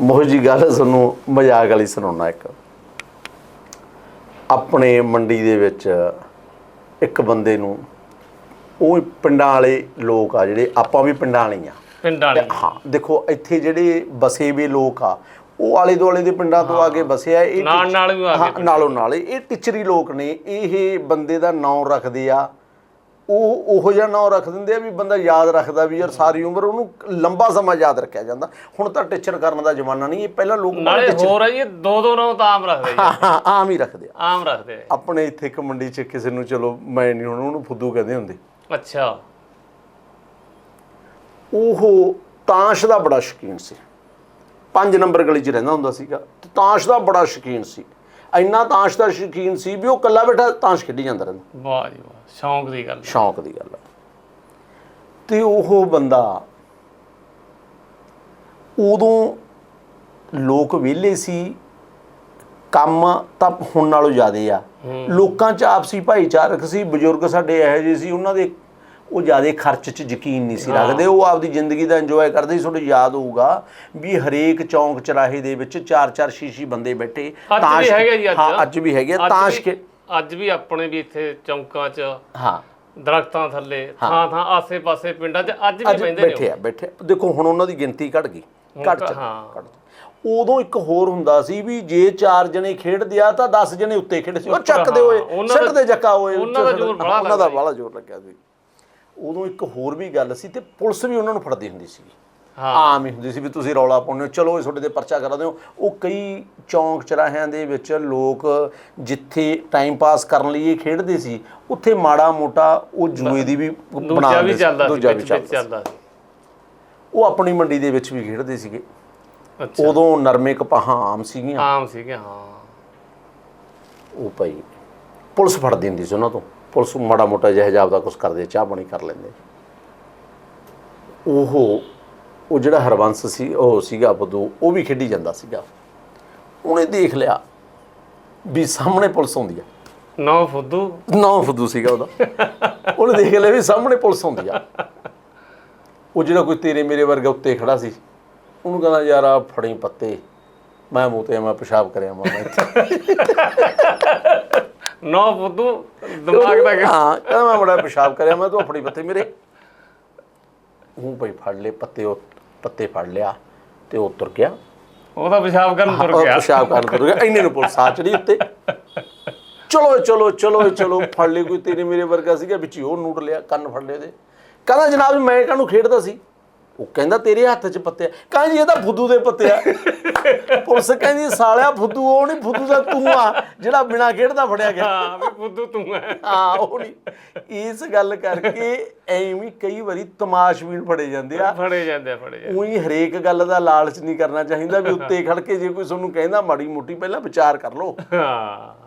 ਮੋਹ ਜੀ ਗੱਲ ਤੁਹਾਨੂੰ ਮਜ਼ਾਕ ਵਾਲੀ ਸੁਣਾਉਣਾ ਇੱਕ। ਆਪਣੇ ਮੰਡੀ ਦੇ ਵਿੱਚ ਇੱਕ ਬੰਦੇ ਨੂੰ ਉਹ ਪਿੰਡਾਂ ਵਾਲੇ ਲੋਕ ਆ ਜਿਹੜੇ ਆਪਾਂ ਵੀ ਪਿੰਡਾਂ ਵਾਲੇ ਆ। ਪਿੰਡਾਂ ਵਾਲੀ। ਹਾਂ ਦੇਖੋ ਇੱਥੇ ਜਿਹੜੇ ਬਸੇ ਵੀ ਲੋਕ ਆ ਉਹ ਆਲੇ ਦੁਆਲੇ ਦੇ ਪਿੰਡਾਂ ਤੋਂ ਆ ਕੇ ਬਸਿਆ ਇਹ ਨਾਲ ਨਾਲ ਵੀ ਆ ਹਾਂ, ਨਾਲੋਂ ਨਾਲ। ਇਹ ਟਿਚਰੀ ਲੋਕ ਨੇ ਇਹ ਬੰਦੇ ਦਾ ਨਾਂ ਰੱਖਦੇ ਆ ਉਹ ਉਹੋ ਜਿਹਾ ਨਾਂ ਰੱਖ ਦਿੰਦੇ ਆ ਵੀ ਬੰਦਾ ਯਾਦ ਰੱਖਦਾ ਵੀ ਯਾਰ ਸਾਰੀ ਉਮਰ ਉਹਨੂੰ ਲੰਬਾ ਸਮਾਂ ਯਾਦ ਰੱਖਿਆ ਜਾਂਦਾ। ਹੁਣ ਤਾਂ ਟੀਚਰ ਕਰਨ ਦਾ ਜ਼ਮਾਨਾ ਨਹੀਂ ਇਹ ਪਹਿਲਾਂ ਲੋਕ ਨਾਲੇ ਹੋਰ ਆ ਜੀ ਦੋ ਦੋ ਨੌ ਤਾਂ ਆਮ ਰੱਖਦੇ ਹਾਂ, ਹਾਂ, ਆਮ ਹੀ ਰੱਖਦੇ ਆ। ਆਮ ਰੱਖਦੇ ਆ। ਆਪਣੇ ਇੱਥੇ ਇੱਕ ਮੰਡੀ 'ਚ ਕਿਸੇ ਨੂੰ ਚਲੋ ਮੈਂ ਨਹੀਂ ਹੁਣ ਉਹਨੂੰ ਫੁੱਦੂ ਕਹਿੰਦੇ ਹੁੰਦੇ। ਅੱਛਾ। ਉਹ ਤਾਸ਼ ਦਾ ਬੜਾ ਸ਼ੌਕੀਨ ਸੀ। ਪੰਜ ਨੰਬਰ ਗਲੀ 'ਚ ਰਹਿੰਦਾ ਹੁੰਦਾ ਸੀਗਾ। ਤੇ ਤਾਸ਼ ਦਾ ਬੜਾ ਸ਼ੌਕੀਨ ਸੀ। ਇੰਨਾ ਤਾਸ਼ ਦਾ ਸ਼ੌਕੀਨ ਸੀ ਵੀ ਉਹ ਇਕੱਲਾ ਬੈਠਾ ਤਾਸ਼ ਖੇਡੀ ਜਾਂਦਾ ਰਹਿੰਦਾ। ਵਾਹ ਜੀ ਵਾਹ। ਸ਼ੌਂਕ ਦੀ ਗੱਲ ਸ਼ੌਂਕ ਦੀ ਗੱਲ ਤੇ ਉਹ ਬੰਦਾ ਉਦੋਂ ਲੋਕ ਵਿਹਲੇ ਸੀ ਕੰਮ ਤਾਂ ਹੁਣ ਨਾਲੋਂ ਜ਼ਿਆਦੇ ਆ। ਲੋਕਾਂ 'ਚ ਆਪਸੀ ਭਾਈਚਾਰਕ ਸੀ ਬਜ਼ੁਰਗ ਸਾਡੇ ਇਹੋ ਜਿਹੇ ਸੀ ਉਹਨਾਂ ਦੇ ਉਹ ਜ਼ਿਆਦੇ ਖਰਚ 'ਚ ਯਕੀਨ ਨਹੀਂ ਸੀ ਰੱਖਦੇ ਉਹ ਆਪਦੀ ਜ਼ਿੰਦਗੀ ਦਾ ਇੰਜੋਏ ਕਰਦੇ ਸੀ ਤੁਹਾਨੂੰ ਯਾਦ ਹੋਊਗਾ ਵੀ ਹਰੇਕ ਚੌਂਕ ਚਰਾਹੇ ਦੇ ਵਿੱਚ ਚਾਰ ਚਾਰ ਛੀਛੀ ਬੰਦੇ ਬੈਠੇ ਅੱਜ ਵੀ ਹੈਗੇ ਜੀ ਅੱਜ। ਵੀ ਹੈਗੇ ਆ, ਅੱਜ ਵੀ- ਆਪਣੇ ਵੀ ਇੱਥੇ ਚੌਂਕਾਂ 'ਚ ਹਾਂ। ਦਰਖਤਾਂ ਥੱਲੇ ਥਾਂ ਥਾਂ ਆਸੇ-ਪਾਸੇ ਪਿੰਡਾਂ 'ਚ ਅੱਜ ਵੀ ਬੈਂਦੇ ਨੇ ਬੈਠੇ ਆ ਬੈਠੇ। ਦੇਖੋ ਹੁਣ ਉਹਨਾਂ ਦੀ ਗਿਣਤੀ ਘਟ ਗਈ। ਘਟ ਹਾਂ। ਘੱਟ। ਉਦੋਂ ਇੱਕ ਹੋਰ ਹੁੰਦਾ ਸੀ ਵੀ ਜੇ ਚਾਰ ਜਣੇ ਖੇਡਦੇ ਆ ਤਾਂ 10 ਜਣੇ ਉੱਤੇ ਖੇਡਦੇ ਸੀ। ਉਹ ਚੱਕਦੇ ਹੋਏ ਸਿੱਟਦੇ ਜੱਕਾ ਹੋਏ ਉਹਨਾਂ ਦਾ ਜ਼ੋਰ ਬੜਾ ਉਹਨਾਂ ਦਾ ਲੱਗਦਾ ਬੜਾ ਜ਼ੋਰ ਲੱਗਿਆ ਸੀ। ਉਦੋਂ ਇੱਕ ਹੋਰ ਵੀ ਗੱਲ ਸੀ ਤੇ ਪੁਲਿਸ ਵੀ ਉਹਨਾਂ ਨੂੰ ਫੜਦੀ ਹੁੰਦੀ ਸੀ। ਆਮ ਹੀ ਹੁੰਦੀ ਸੀ ਵੀ ਤੁਸੀਂ ਰੌਲਾ ਪਾਉਂਦੇ ਹੋ ਚਲੋ ਇਹ ਤੁਹਾਡੇ ਤੇ ਪਰਚਾ ਕਰਾ ਦਿਓ। ਉਹ ਕਈ ਚੌਂਕ ਚਰਾਹਿਆਂ ਦੇ ਵਿੱਚ ਲੋਕ ਜਿੱਥੇ ਟਾਈਮ ਪਾਸ ਕਰਨ ਲਈ ਇਹ ਖੇਡਦੇ ਸੀ ਉੱਥੇ ਮਾੜਾ ਮੋਟਾ ਉਹ ਜੂਏ ਦੀ ਵੀ ਬਣਾ ਵੀ ਚੱਲਦਾ ਸੀ ਵਿੱਚ ਚੱਲਦਾ ਸੀ। ਉਹ ਆਪਣੀ ਮੰਡੀ ਦੇ ਵਿੱਚ ਵੀ ਖੇਡਦੇ ਸੀਗੇ। ਅੱਛਾ। ਉਦੋਂ ਨਰਮੇ ਕਪਾਹਾਂ ਆਮ ਸੀਗੀਆਂ। ਆਮ ਸੀਗੇ ਹਾਂ। ਉਹ ਭਾਈ ਪੁਲਿਸ ਫੜਦੀ ਹੁੰਦੀ ਸੀ ਉਹਨਾਂ ਤੋਂ। ਪੁਲਿਸ ਮਾੜਾ ਮੋਟਾ ਜਿਹਾ ਜਾਬ ਦਾ ਕੁਝ ਕਰਦੇ ਚਾਹ ਪਾਣੀ ਕਰ ਲੈਂਦੇ। ਉਹ ਉਹ ਜਿਹੜਾ ਹਰਵੰਸ ਸੀ ਉਹ ਸੀਗਾ ਬਦੂ ਉਹ ਵੀ ਖੇਡੀ ਜਾਂਦਾ ਸੀਗਾ। ਉਹਨੇ ਦੇਖ ਲਿਆ ਵੀ ਸਾਹਮਣੇ ਪੁਲਿਸ ਆਉਂਦੀ ਆ। ਨੌ ਫੁੱਦੂ। ਨੌ ਫੁੱਦੂ ਸੀਗਾ ਉਹਦਾ। ਉਹਨੇ ਦੇਖ ਲਿਆ ਵੀ ਸਾਹਮਣੇ ਪੁਲਿਸ ਆਉਂਦੀ ਆ। ਉਹ ਜਿਹੜਾ ਕੋਈ ਤੇਰੇ ਮੇਰੇ ਵਰਗਾ ਉੱਤੇ ਖੜਾ ਸੀ ਉਹਨੂੰ ਕਹਿੰਦਾ ਯਾਰ ਆ ਫੜੀ ਪੱਤੇ। ਮੈਂ ਮੂੰਹ ਤੇ ਮੈਂ ਪਿਸ਼ਾਬ ਕਰਿਆ ਮੈਂ ਨੌ ਫੁੱਦੂ ਦਿਮਾਗ ਦਾ। ਹਾਂ ਕਹਿੰਦਾ ਮੈਂ ਬੜਾ ਪਿਸ਼ਾਬ ਕਰਿਆ ਮੈਂ ਤੂੰ ਫੜੀ ਪੱਤੇ ਮੇਰੇ। ਉਹ ਭਾਈ ਫੜ ਲਏ ਪੱਤੇ ਉਹ ਪੱਤੇ ਫੜ ਲਿਆ ਤੇ ਉਹ ਤੁਰ ਗਿਆ। ਉਹਦਾ ਪਿਸ਼ਾਬ ਕਰਨ ਤੁਰ ਉਹ ਗਿਆ। ਪਿਸ਼ਾਬ ਕਰਨ ਤੁਰ ਗਿਆ। ਇੰਨੇ ਨੂੰ ਪੁਲਿਸ ਆ ਚੜੀ ਉੱਤੇ। ਚਲੋ ਚਲੋ ਚਲੋ ਚਲੋ ਫੜ ਲਈ ਕੋਈ ਤੇਰੇ ਮੇਰੇ ਵਰਗਾ ਸੀਗਾ ਵਿੱਚ ਉਹ ਨੂੜ ਲਿਆ ਕੰਨ ਫੜ ਲਏ ਉਹਦੇ। ਕਹਿੰਦਾ ਜਨਾਬ ਮੈਂ ਕਾਹਨੂੰ ਖੇਡਦਾ ਸੀ? ਉਹ ਕਹਿੰਦਾ ਤੇਰੇ ਹੱਥ 'ਚ ਪੱਤੇ ਆ ਕਹਿੰਦਾ ਜੀ ਇਹ ਤਾਂ ਫੁੱਦੂ ਦੇ ਪੱਤੇ ਆ ਪੁਲਿਸ ਕਹਿੰਦੀ ਸਾਲਿਆ ਫੁੱਦੂ ਉਹ ਨਹੀਂ ਫੁੱਦੂ ਦਾ ਤੂੰ ਆ ਜਿਹੜਾ ਬਿਨਾ ਖੇਡਦਾ ਫੜਿਆ ਗਿਆ। ਹਾਂ ਵੀ ਫੁੱਦੂ ਤੂੰ ਹੈ ਹਾਂ ਉਹ ਨਹੀਂ। ਇਸ ਗੱਲ ਕਰਕੇ ਐਵੇਂ ਕਈ ਵਾਰੀ ਤਮਾਸ਼ਬੀਨ ਫੜੇ ਜਾਂਦੇ ਆ। ਫੜੇ ਜਾਂਦੇ ਆ, ਫੜੇ ਜਾਂਦੇ ਉਹੀ ਹਰੇਕ ਗੱਲ ਦਾ ਲਾਲਚ ਨਹੀਂ ਕਰਨਾ ਚਾਹੀਦਾ ਵੀ ਉੱਤੇ ਖੜ ਕੇ ਜੇ ਕੋਈ ਤੁਹਾਨੂੰ ਕਹਿੰਦਾ ਮਾੜੀ ਮੋਟੀ ਪਹਿਲਾਂ ਵਿਚਾਰ ਕਰ ਲਓ। ਹਾਂ।